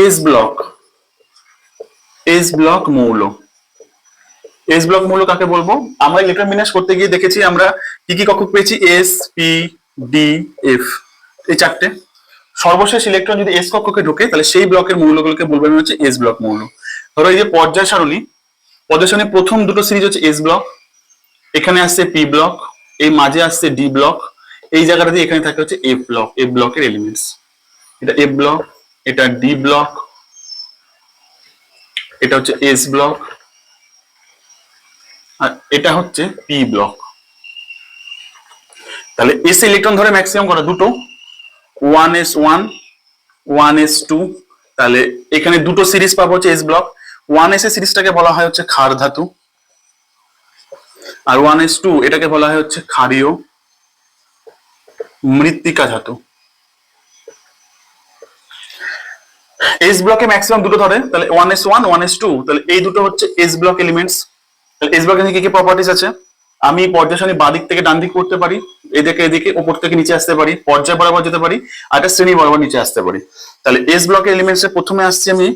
S block S block মৌল। S block মৌল কাকে বলব? আমরা ইলেকট্রন বিন্যাস করতে গিয়ে দেখেছি আমরা কি কি কক্ষক পেয়েছি? এস পি ডি এফ এই চারটে। সর্বশেষ ইলেকট্রন যদি এস কক্ষকে ঢোকে, তাহলে সেই ব্লকের মৌলগুলোকে বলবেন হচ্ছে এস ব্লক মৌল। ধরো এই যে পর্যায় সারণী, পর্যায় সারণীর প্রথম দুটো সিরিজ হচ্ছে এস ব্লক এখানে আসছে পি ব্লক এই মাঝে আসছে ডি ব্লক এই জায়গাটাতে এখানে থাকে হচ্ছে এফ ব্লক এফ ব্লকের এলিমেন্টস এটা এফ ব্লক এটা ডি ব্লক এটা হচ্ছে এস ব্লক আর এটা হচ্ছে পি ব্লক তাহলে এস ইলেকট্রন ধরে ম্যাক্সিমাম করা দুটো one S one one S two তাহলে এখানে দুটো সিরিজ পাবো হচ্ছে এস ব্লক ওয়ান এস এ সিরিজটাকে বলা হয় হচ্ছে ক্ষার ধাতু। আর ওয়ান এস টু এটাকে বলা হয় হচ্ছে ক্ষারীয় মৃত্তিকা ধাতু। এস ব্লকে ম্যাক্সিমাম দুটো ধরে, তাহলে one S one one S two তাহলে এই দুটো হচ্ছে এস ব্লক এলিমেন্টস তাহলে এস ব্লকের কি কি প্রপার্টিস আছে? আমি পর্যায় বাদিক থেকে ডান দিক করতে পারি, এদিকে এদিকে উপর থেকে নিচে আসতে পারি, পর্যায় বরাবর যেতে পারি, আর একটা শ্রেণি বরাবর নিচে আসতে পারি। তাহলে এস ব্লকের এলিমেন্টস এর প্রথমে আসছি আমি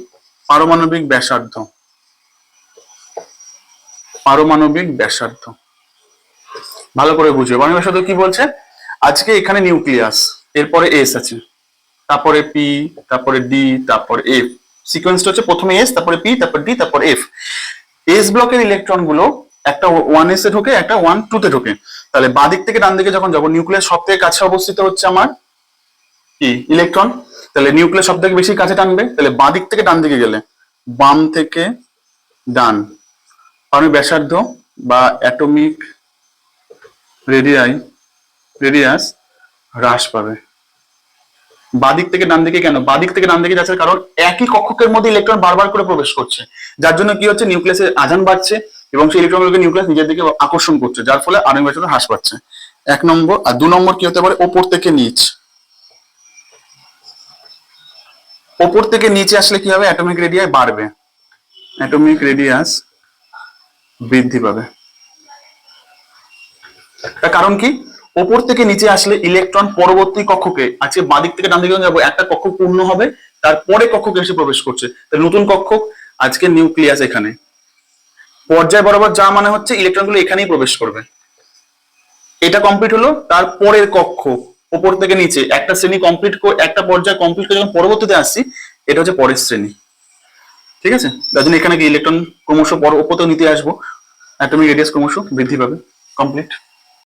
পারমাণবিক ব্যাসার্ধ। পারমাণবিক ব্যাসার্ধ। ভালো করে বুঝবে পারমাণবিক ব্যাসার্ধ কি বলছে? আজকে এখানে নিউক্লিয়াস এরপরে এস আছে। তারপরে পি তারপরে ডি তারপরে এফ সিকোয়েন্সটা হচ্ছে প্রথমে এস তারপরে পি তারপর ডি তারপর এফ এস ব্লকের ইলেকট্রনগুলো একটা ওয়ান এস এ ঢোকে, একটা ওয়ান টু তে ঢোকে। তাহলে বাঁ দিক থেকে ডান দিকে যখন যাব নিউক্লিয়াস সব থেকে কাছে অবস্থিত হচ্ছে আমার কি? ইলেকট্রন তাহলে নিউক্লিয়াস সব থেকে বেশি কাছে টানবে, তাহলে বাঁ দিক থেকে ডান দিকে গেলে। বাম থেকে ডান। কারণ ব্যাসার্ধ বা অ্যাটমিক রেডিয়াই রেডিয়াস হ্রাস পাবে। বাদিক থেকে ডান দিকে কেন? বাদিক থেকে ডান দিকে যাচ্ছে কারণ একই কক্ষকের মধ্যে ইলেকট্রন বারবার করে প্রবেশ করছে। যার জন্য কি হচ্ছে? নিউক্লিয়াসের আজান বাড়ছে এবং সেই ইলেকট্রনগুলোকে নিউক্লিয়াস নিজের দিকে আকর্ষণ করছে, যার ফলে আণবিক ব্যাসার্ধ হ্রাস পাচ্ছে। এক নম্বর আর দু নম্বর কি হতে পারে? ওপর থেকে নিচ। ওপর থেকে নিচে আসলে কি হবে? অ্যাটমিক রেডিয়াই বাড়বে। অ্যাটমিক রেডিয়াস বৃদ্ধি পাবে। কারণ কি? ওপর থেকে নিচে আসলে ইলেকট্রন পরবর্তী কক্ষকে, আজকে বাদিক থেকে ডান দিকে যাব, একটা কক্ষ পূর্ণ হবে, তারপরে কক্ষকে এসে প্রবেশ করছে। তাহলে নতুন কক্ষ, আজকে নিউক্লিয়াস এখানে। পর্যায় বরাবর যা মানে হচ্ছে ইলেকট্রনগুলো এখানেই প্রবেশ করবে। এটা কমপ্লিট হলো, তারপরের কক্ষ, ওপর থেকে নিচে। একটা শ্রেণি কমপ্লিট করে, একটা পর্যায় কমপ্লিট করে যখন পরবর্তীতে আসছি, এটা হচ্ছে পরের শ্রেণি। ঠিক আছে? যার জন্য এখানে কি ইলেকট্রন ক্রমশ পর, ওপর নিতে আসব। অ্যাটমিক রেডিয়াস ক্রমশ বৃদ্ধি পাবে কমপ্লিট